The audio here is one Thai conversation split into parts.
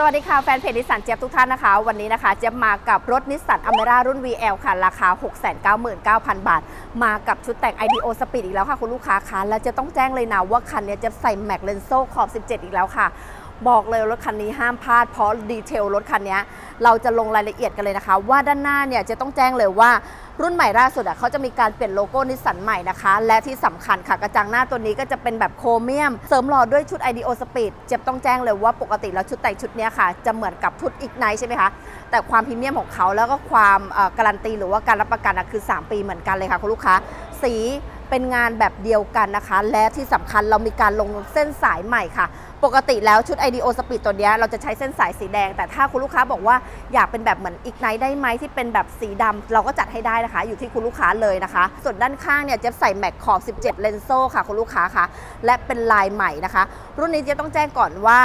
สวัสดีค่ะแฟนเพจนิสสันเจี๊ยบทุกท่านนะคะ วันนี้นะคะเจี๊ยบมากับรถนิสสันอเมร่ารุ่น VL ค่ะ ราคา 699,000 บาท มากับชุดแต่ง IDO Speed อีกแล้วค่ะ คุณลูกค้าคะแล้วจะต้องแจ้งเลยนะว่าคันนี้จะใส่แม็กเลนโซ่ขอบ 17 อีกแล้วค่ะ บอกเลยรถคันนี้ห้ามพลาดเพราะดีเทลรถคันนี้เราจะลงรายละเอียดกันเลยนะคะ ว่าด้านหน้าเนี่ยจะต้องแจ้งเลยว่ารุ่นใหม่ล่าสุดอะเขาจะมีการเปลี่ยนโลโก้นิสสันใหม่นะคะ และที่สำคัญค่ะกระจังหน้าตัวนี้ก็จะเป็นแบบโครเมียม เสริมหล่อด้วยชุด IDO Speed เจ็บต้องแจ้งเลยว่าปกติแล้วชุดแต่งชุดนี้ค่ะ จะเหมือนกับชุดอีกไนใช่ไหมคะ แต่ความพรีเมียมของเขาแล้วก็ความการันตีหรือว่าการรับประกันคือ 3 ปีเหมือนกันเลยค่ะคุณลูกค้าสี เป็นงานแบบเดียวกันนะคะ และที่สำคัญเรามีการลงเส้นสายใหม่ค่ะ ปกติแล้วชุด IDO Speed ตัวนี้เราจะใช้เส้นสายสีแดง แต่ถ้าคุณลูกค้าบอกว่าอยากเป็นแบบเหมือนอีกไนได้ไหมที่เป็นแบบสีดำเราก็จัดให้ได้นะคะ อยู่ที่คุณลูกค้าเลยนะคะ ส่วนด้านข้างเนี่ยเจะใส่แม็กขอบ 17 เลนโซ่ค่ะคุณลูกค้าค่ะและเป็นลายใหม่นะคะ รุ่นนี้เจะต้องแจ้งก่อนว่า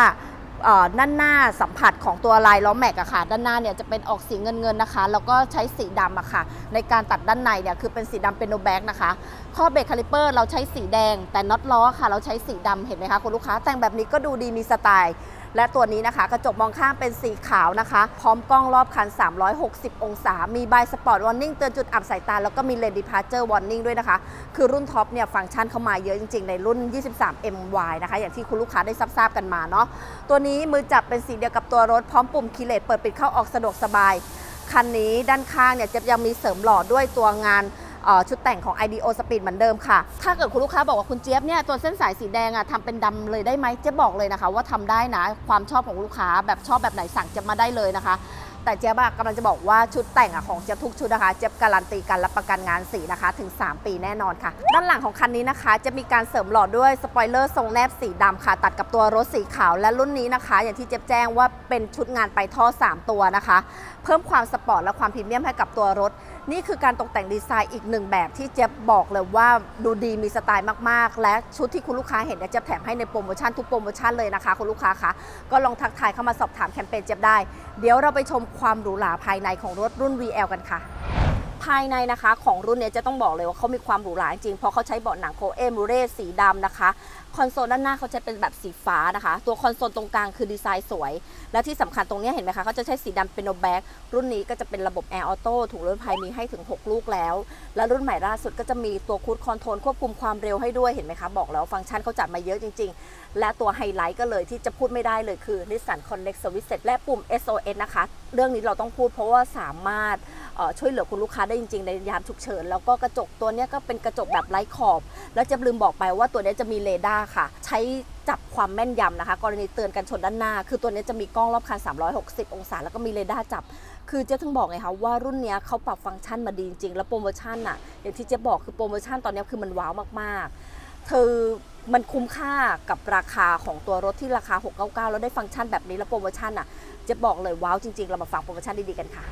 ด้านหน้าสัมผัสของตัวลายล้อแม็กอะค่ะ ด้านหน้าเนี่ยจะเป็นออกสีเงินเงินๆนะคะ แล้วก็ใช้สีดำอะค่ะ ในการตัดด้านในเนี่ยคือเป็นสีดำเป็นโนแบ็กนะคะ ข้อเบรกคาลิเปอร์เราใช้สีแดง แต่น็อตล้อค่ะ เราใช้สีดำเห็นไหมคะคุณลูกค้าแต่งแบบนี้ก็ดูดีมีสไตล์ และตัวนี้นะคะ กระจกมองข้างเป็นสีขาวนะคะ พร้อมกล้องรอบคัน 360 องศา มีใบสปอร์ตวอร์นิ่งเตือนจุดอับสายตา แล้วก็มีเลนดีพาร์เจอร์วอร์นิ่งด้วยนะคะ คือรุ่นท็อปเนี่ยฟังก์ชันเข้ามาเยอะจริงๆ ในรุ่น 23 MY นะคะ อย่างที่คุณลูกค้าได้ทราบกันมาเนาะตัวนี้มือจับเป็นสีเดียวกับตัวรถพร้อมปุ่มคีย์เลสเปิดปิดเข้าออกสะดวกสบายคันนี้ด้านข้างเนี่ยจะยังมีเสริมหล่อด้วยตัวงาน ชุดแต่งของ IDO Speed เหมือนเดิมค่ะ ถ้าเกิดคุณลูกค้าบอกว่าคุณเจี๊ยบเนี่ยตัวเส้นสายสีแดงอะทำเป็นดำเลยได้ไหมเจ๊บอกเลยนะคะ ว่าทำได้นะความชอบของลูกค้าแบบชอบแบบไหนสั่งจะมาได้เลยนะคะ แต่เจ๊บอะกำลังจะบอกว่าชุดแต่งอะของเจ๊บทุกชุดนะคะ เจ๊บการันตีการรับประกันงานสีนะคะ ถึง 3 ปีแน่นอนค่ะ ด้านหลังของคันนี้นะคะ จะมีการเสริมหลอดด้วยสปอยเลอร์ทรงแนบสีดำค่ะ ตัดกับตัวรถสีขาวและรุ่นนี้นะคะ อย่างที่เจ๊บแจ้งว่าเป็นชุดงานไปท่อ 3 ตัวนะคะ เพิ่มความสปอร์ตและความพรีเมียมให้กับตัวรถ นี่คือการตกแต่งดีไซน์อีกหนึ่งแบบที่เจ๊บบอกเลยว่าดูดีมีสไตล์มากๆ และชุดที่คุณลูกค้าเห็นเนี่ยเจ๊บแถมให้ในโปรโมชั่นทุกโปรโมชั่นเลยนะคะคุณลูกค้าคะก็ลองทักทายเข้ามาสอบถามแคมเปญเจ๊บได้ เดี๋ยวเราไปชมความหรูหราภายในของรถรุ่น VL กันค่ะ ภายในนะคะ ของรุ่นนี้จะต้องบอกเลยว่าเขามีความหรูหราจริงเพราะเขาใช้เบาะหนังโคเอมูเรสสีดำนะคะ คอนโซลด้านหน้าเขาจะเป็นแบบสีฟ้านะคะ ตัวคอนโซลตรงกลางคือดีไซน์สวย และที่สำคัญตรงนี้เห็นไหมคะเขาจะใช้สีดำเป็นโนแบ็กรุ่นนี้ก็จะเป็นระบบแอร์ออโต้ถุงลมภัยมีให้ถึง 6 ลูกแล้ว และรุ่นใหม่ล่าสุดก็จะมีตัวคูดคอนโทรลควบคุมความเร็วให้ด้วยเห็นไหมคะบอกแล้วฟังก์ชันเขาจัดมาเยอะจริง ๆ และตัวไฮไลท์ก็เลยที่จะพูดไม่ได้เลยคือ Nissan Connect Service และปุ่ม SOS นะคะ เรื่องนี้เราต้องพูดเพราะว่าสามารถช่วยเหลือคุณลูกค้าได้จริงๆ ในยามฉุกเฉิน แล้วก็กระจกตัวนี้ก็เป็นกระจกแบบไร้ขอบ แล้วจะลืมบอกไปว่าตัวนี้จะมีเรดาร์ค่ะ ใช้จับความแม่นยำนะคะ กรณีเตือนกันชนด้านหน้า คือตัวนี้จะมีกล้องรอบคัน 360 องศา แล้วก็มีเรดาร์จับ คือเจ๊ถึงบอกไงคะว่ารุ่นนี้เขาปรับฟังก์ชันมาดีจริงๆแล้วโปรโมชั่นอะอย่างที่เจ๊บอกคือโปรโมชั่นตอนนี้คือมันว้าวมากๆคือมันคุ้มค่ากับราคาของตัวรถที่ราคา 699 แล้วได้ฟังก์ชันแบบนี้แล้วโปรโมชั่นอะ จะบอกเลยว้าวจริง ๆ เรามาฟังโปรโมชั่นดีๆกันค่ะ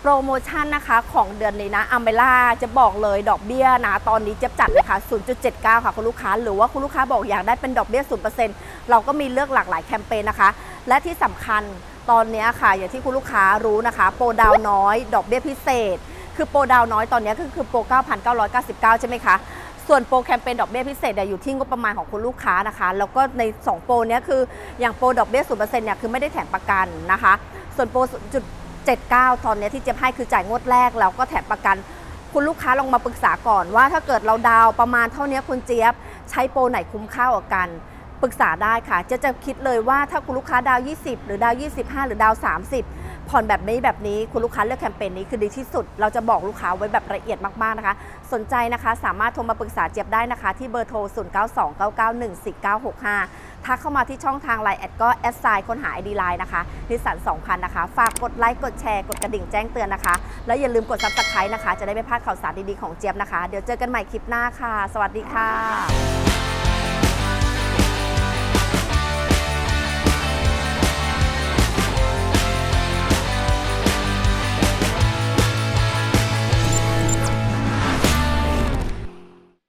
โปรโมชั่นนะคะของเดือนนี้นะอัมเบล่าจะบอกเลยดอกเบี้ยนะตอนนี้จะจัดเลยค่ะ 0.79 ค่ะคุณลูกค้า หรือว่าคุณลูกค้าบอกอยากได้เป็นดอกเบี้ย 0%เราก็มีเลือกหลากหลายแคมเปญนะคะ และที่สำคัญตอนนี้ค่ะ อย่างที่คุณลูกค้ารู้นะคะ โปรดาวน้อย ดอกเบี้ยพิเศษ คือโปรดาวน้อยตอนนี้ก็คือโปร 9,999 ใช่ไหมคะ ส่วนโปรแคมเปญดอกเบี้ยพิเศษเนี่ยอยู่ที่งบประมาณของคุณลูกค้านะคะ แล้วก็ใน 2 โปรเนี้ยคืออย่างโปรดอกเบี้ย0%เปอร์เซ็นี่ยคือไม่ได้แถมประกันนะคะ ส่วนโปรจุด79ตอนเนี้ยที่เจ๊ให้คือจ่ายงวดแรกแล้วก็แถมประกันคุณลูกค้าลองมาปรึกษาก่อนว่าถ้าเกิดเราดาวประมาณเท่านี้คุณเจี๊ยบ ใช้โปรไหนคุ้มค่ากว่ากันปรึกษาได้ค่ะ จะจะคิดเลยว่าถ้าคุณลูกค้าดาว 20 หรือดาว 25 หรือดาว 30 ผ่อนแบบนี้แบบนี้คุณลูกค้าเลือกแคมเปญนี้คือดีที่สุด เราจะบอกลูกค้าไว้แบบละเอียดมากๆนะคะ สนใจนะคะสามารถโทรมาปรึกษาเจี๊ยบได้นะคะ ที่เบอร์โทร 0929914965 ทักเข้ามาที่ช่องทางไลน์แอดก็แอดไซน์ค้นหา ID ไลน์นะคะนิสสัน2000 นะคะ ฝากกดไลค์กดแชร์กดกระดิ่งแจ้งเตือนนะคะ แล้วอย่าลืมกดซับสไครต์นะคะ จะได้ไม่พลาดข่าวสารดีๆของเจี๊ยบนะคะ เดี๋ยวเจอกันใหม่คลิปหน้าค่ะ สวัสดีค่ะ